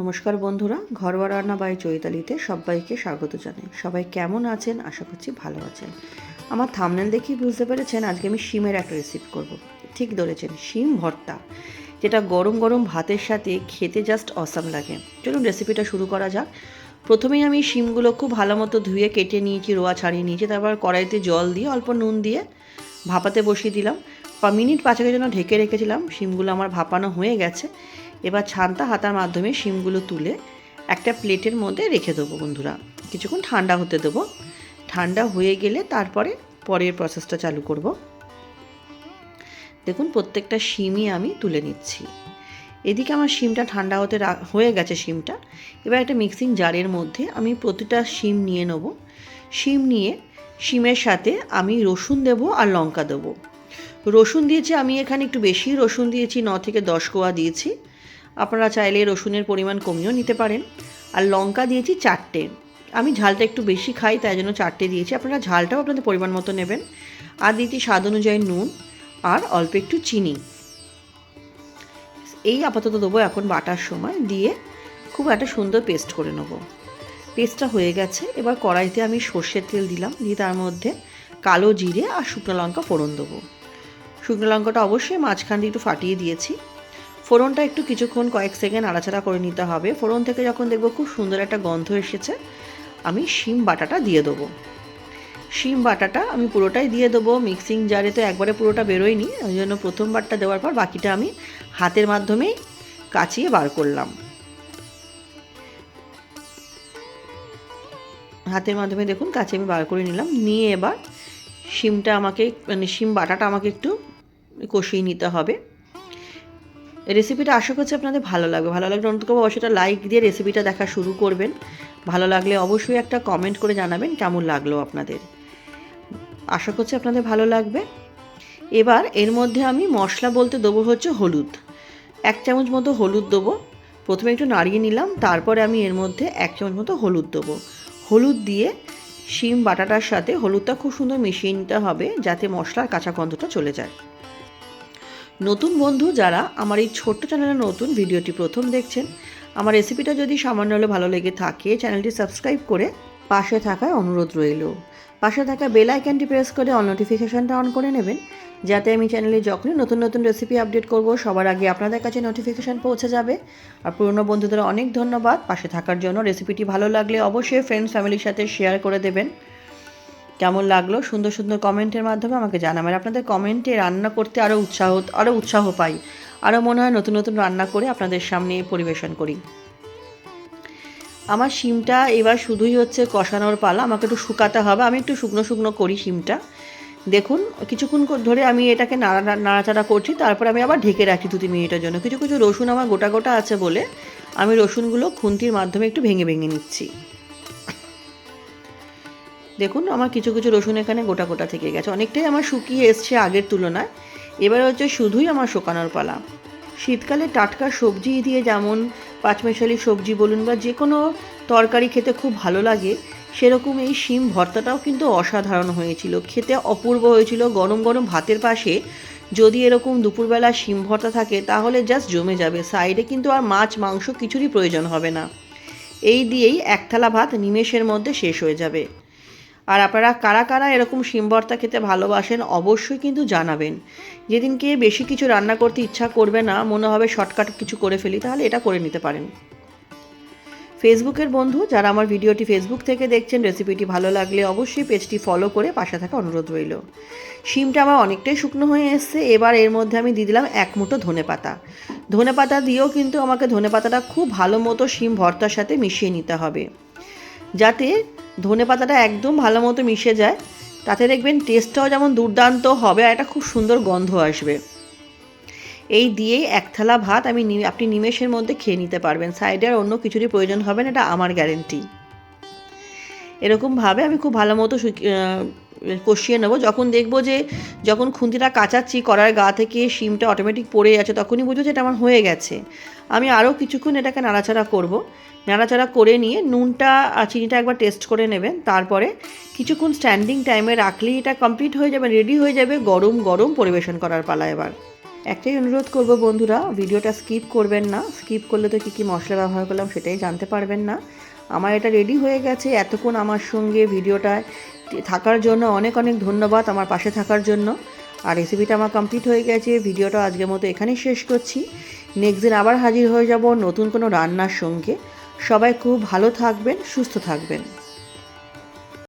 নমস্কার বন্ধুরা, ঘরোয়া রান্না বাই চৈতালিতে সবাইকে স্বাগত জানাই। সবাই কেমন আছেন? আশা করছি ভালো আছেন। আমার থামনেল দেখেই বুঝতে পেরেছেন, আজকে আমি শিমের একটা রেসিপি করব। ঠিক ধরেছেন, শিম ভর্তা, যেটা গরম গরম ভাতের সাথে খেতে জাস্ট অসাম লাগে। চলুন রেসিপিটা শুরু করা যাক। প্রথমেই আমি শিমগুলো খুব ভালো মতো ধুয়ে কেটে নিয়েছি, রোয়া ছাড়িয়ে নিয়েছি, তারপর কড়াইতে জল দিয়ে অল্প নুন দিয়ে ভাপাতে বসিয়ে দিলাম। মিনিট পাঁচেকের জন্য ঢেকে রেখেছিলাম, শিমগুলো আমার ভাপানো হয়ে গেছে। এবার ছানটা হাতার মাধ্যমে শিমগুলো তুলে একটা প্লেটের মধ্যে রেখে দেবো বন্ধুরা। কিছুক্ষণ ঠান্ডা হতে দেবো। ঠান্ডা হয়ে গেলে তারপরে পরের প্রসেসটা চালু করব। দেখুন, প্রত্যেকটা শিমই আমি তুলে নিচ্ছি। এদিকে আমার শিমটা ঠান্ডা হতে হয়ে গেছে শিমটা। এবার একটা মিক্সিং জারের মধ্যে আমি প্রতিটা শিম নিয়ে নেব। শিম নিয়ে শিমের সাথে আমি রসুন দেবো আর লঙ্কা দেবো। রসুন দিয়েছি, আমি এখানে একটু বেশি রসুন দিয়েছি, ন থেকে দশ কোয়া দিয়েছি। আপনারা চাইলে রসুনের পরিমাণ কমিয়েও নিতে পারেন। আর লঙ্কা দিয়েছি চারটে। আমি ঝালটা একটু বেশি খাই, তাই জন্য চারটে দিয়েছি। আপনারা ঝালটাও আপনাদের পরিমাণ মতো নেবেন। আর দিয়েছি স্বাদ অনুযায়ী নুন আর অল্প একটু চিনি। এই আপাতত দেবো এখন বাটার সময়। দিয়ে খুব একটা সুন্দর পেস্ট করে নেব। পেস্টটা হয়ে গেছে। এবার কড়াইতে আমি সর্ষের তেল দিলাম। দিয়ে তার মধ্যে কালো জিরে আর শুকনো লঙ্কা ফোড়ন দেবো। শুকনো লঙ্কাটা অবশ্যই মাঝখান দিয়ে একটু ফাটিয়ে দিয়েছি। ফোড়নটা একটু কিছুক্ষণ কয়েক সেকেন্ড নাড়াচাড়া করে নিতে হবে। ফোড়ন থেকে যখন দেখব খুব সুন্দর একটা গন্ধ এসেছে, আমি শিম বাটাটা দিয়ে দেবো। শিম বাটাটা আমি পুরোটাই দিয়ে দেবো। মিক্সিং জারে তো একবারে পুরোটা বেরোয়নি, ওই জন্য প্রথমবারটা দেওয়ার পর বাকিটা আমি হাতের মাধ্যমেই কাচিয়ে বার করলাম। হাতের মাধ্যমে দেখুন কাছে আমি বার করে নিলাম। নিয়ে এবার শিমটা আমাকে মানে শিম বাটাটা আমাকে একটু কষিয়ে নিতে হবে। রেসিপিটা আশা করছি আপনাদের ভালো লাগবে। ভালো লাগলে অন্তত অবশ্যই একটা লাইক দিয়ে রেসিপিটা দেখা শুরু করবেন। ভালো লাগলে অবশ্যই একটা কমেন্ট করে জানাবেন কেমন লাগল আপনাদের। আশা করছি আপনাদের ভালো লাগবে। এবার এর মধ্যে আমি মশলা বলতে দেবো হচ্ছে হলুদ। এক চামচ মতো হলুদ দেবো। প্রথমে একটু নাড়িয়ে নিলাম, তারপরে আমি এর মধ্যে এক চামচ মতো হলুদ দেবো। হলুদ দিয়ে শিম বাটাটার সাথে হলুদটা খুব সুন্দর মিশিয়ে নিতে হবে যাতে মশলার কাঁচা গন্ধটা চলে যায়। নতুন বন্ধু যারা আমার এই ছোট্ট চ্যানেলে নতুন ভিডিওটি প্রথম দেখছেন, আমার রেসিপিটা যদি সামান্য হলে ভালো লেগে থাকে, চ্যানেলটি সাবস্ক্রাইব করে পাশে থাকায় অনুরোধ রইল। পাশে থাকা বেল আইকনটি প্রেস করে অল নোটিফিকেশানটা অন করে নেবেন, যাতে আমি চ্যানেলে যখনই নতুন নতুন রেসিপি আপডেট করব, সবার আগে আপনাদের কাছে নোটিফিকেশান পৌঁছে যাবে। আর পুরনো বন্ধুদের অনেক ধন্যবাদ। পাশে থাকার জন্য রেসিপিটি ভালো লাগলে অবশ্যই ফ্রেন্ডস ফ্যামিলির সাথে শেয়ার করে দেবেন। কেমন লাগল? সুন্দর সুন্দর কমেন্টের মাধ্যমে আমাকে জানাবেন। আপনাদের কমেন্টে রান্না করতে আরও উৎসাহ আরও উৎসাহ পাই। আরও মনে হয় নতুন নতুন রান্না করে আপনাদের সামনে পরিবেশন করি। আমার শিমটা এবার শুধুই হচ্ছে কষানোর পালা। আমাকে একটু শুকাতে হবে। আমি একটু শুকনো শুকনো করি শিমটা। দেখুন, কিছুক্ষণ ধরে আমি এটাকে নাড়া নাড়াচাড়া করছি। তারপর আমি আবার ঢেকে রাখি দু, তিন মিনিটের জন্য। কিছু কিছু রসুন আমার গোটা গোটা আছে বলে আমি রসুনগুলো খুন্তির মাধ্যমে একটু ভেঙে ভেঙে নিচ্ছি। দেখুন, আমার কিছু কিছু রসুন এখানে গোটা গোটা থেকে গেছে। অনেকটাই আমার শুকিয়ে এসছে আগের তুলনায়। এবার হচ্ছে শুধুই আমার শুকানোর পালা। শীতকালে টাটকা সবজি দিয়ে যেমন পাঁচমেশালি সবজি বলুন বা যে কোনো তরকারি খেতে খুব ভালো লাগে, সেরকম এই শিম ভর্তাটাও কিন্তু অসাধারণ হয়েছিল। খেতে অপূর্ব হয়েছিল। গরম গরম ভাতের পাশে যদি এরকম দুপুরবেলা শিম ভর্তা থাকে, তাহলে জাস্ট জমে যাবে। সাইডে কিন্তু আর মাছ, মাংস কিছুরই প্রয়োজন হবে না। এই দিয়েই এক থালা ভাত নিমেষের মধ্যে শেষ হয়ে যাবে। আর আপনারা কারা কারা এরকম শিম ভর্তা খেতে ভালোবাসেন অবশ্যই কিন্তু জানাবেন। যেদিনকে বেশি কিছু রান্না করতে ইচ্ছা করবে না, মনে হবে শর্টকাট কিছু করে ফেলি, তাহলে এটা করে নিতে পারেন। ফেসবুকের বন্ধু, যারা আমার ভিডিওটি ফেসবুক থেকে দেখছেন, রেসিপিটি ভালো লাগলে অবশ্যই পেজটি ফলো করে পাশে থাকা অনুরোধ রইল। শিমটা আমার অনেকটাই শুকনো হয়ে এসছে, এবার এর মধ্যে আমি দিয়ে দিলাম এক মুঠো ধনে পাতা। ধনে পাতা দিয়েও কিন্তু আমাকে ধনে পাতাটা খুব ভালো মতো শিম ভর্তার সাথে মিশিয়ে নিতে হবে। যাতে ধনে পাতাটা একদম ভালো মতো মিশে যায়। তাতে দেখবেন টেস্টটাও যেমন দুর্দান্ত হবে আর একটা খুব সুন্দর গন্ধ আসবে। এই দিয়েই এক থালা ভাত আমি আপনি নিমেষের মধ্যে খেয়ে নিতে পারবেন। সাইডে আর অন্য কিছুরই প্রয়োজন হবে না, এটা আমার গ্যারেন্টি এরকমভাবে আমি খুব ভালো মতো কষিয়ে নেব। যখন দেখব যে, যখন খুন্তিটা কাচাচ্ছি কড়ার গা থেকে শিমটা অটোমেটিক পড়ে যাচ্ছে, তখনই বুঝব যে এটা আমার হয়ে গেছে। আমি আরও কিছুক্ষণ এটাকে নাড়াচাড়া করব। নাড়াচাড়া করে নিয়ে নুনটা আর চিনিটা একবার টেস্ট করে নেবেন। তারপরে কিছুক্ষণ স্ট্যান্ডিং টাইমে রাখলেই এটা কমপ্লিট হয়ে যাবে রেডি হয়ে যাবে গরম গরম পরিবেশন করার পালা এবার। একটাই অনুরোধ করব বন্ধুরা, ভিডিওটা স্কিপ করবেন না। স্কিপ করলে তো কী কী মশলা ব্যবহার করলাম সেটাই জানতে পারবেন না। আমার এটা রেডি হয়ে গেছে। এতক্ষণ আমার সঙ্গে ভিডিওটায় থাকার জন্য অনেক অনেক ধন্যবাদ আমার পাশে থাকার জন্য। আর রেসিপিটা আমার কমপ্লিট হয়ে গেছে, ভিডিওটা আজকের মতো এখানেই শেষ করছি। নেক্সট দিন আবার হাজির হয়ে যাব নতুন কোনো রান্নার সঙ্গে। সবাই খুব ভালো থাকবেন, সুস্থ থাকবেন।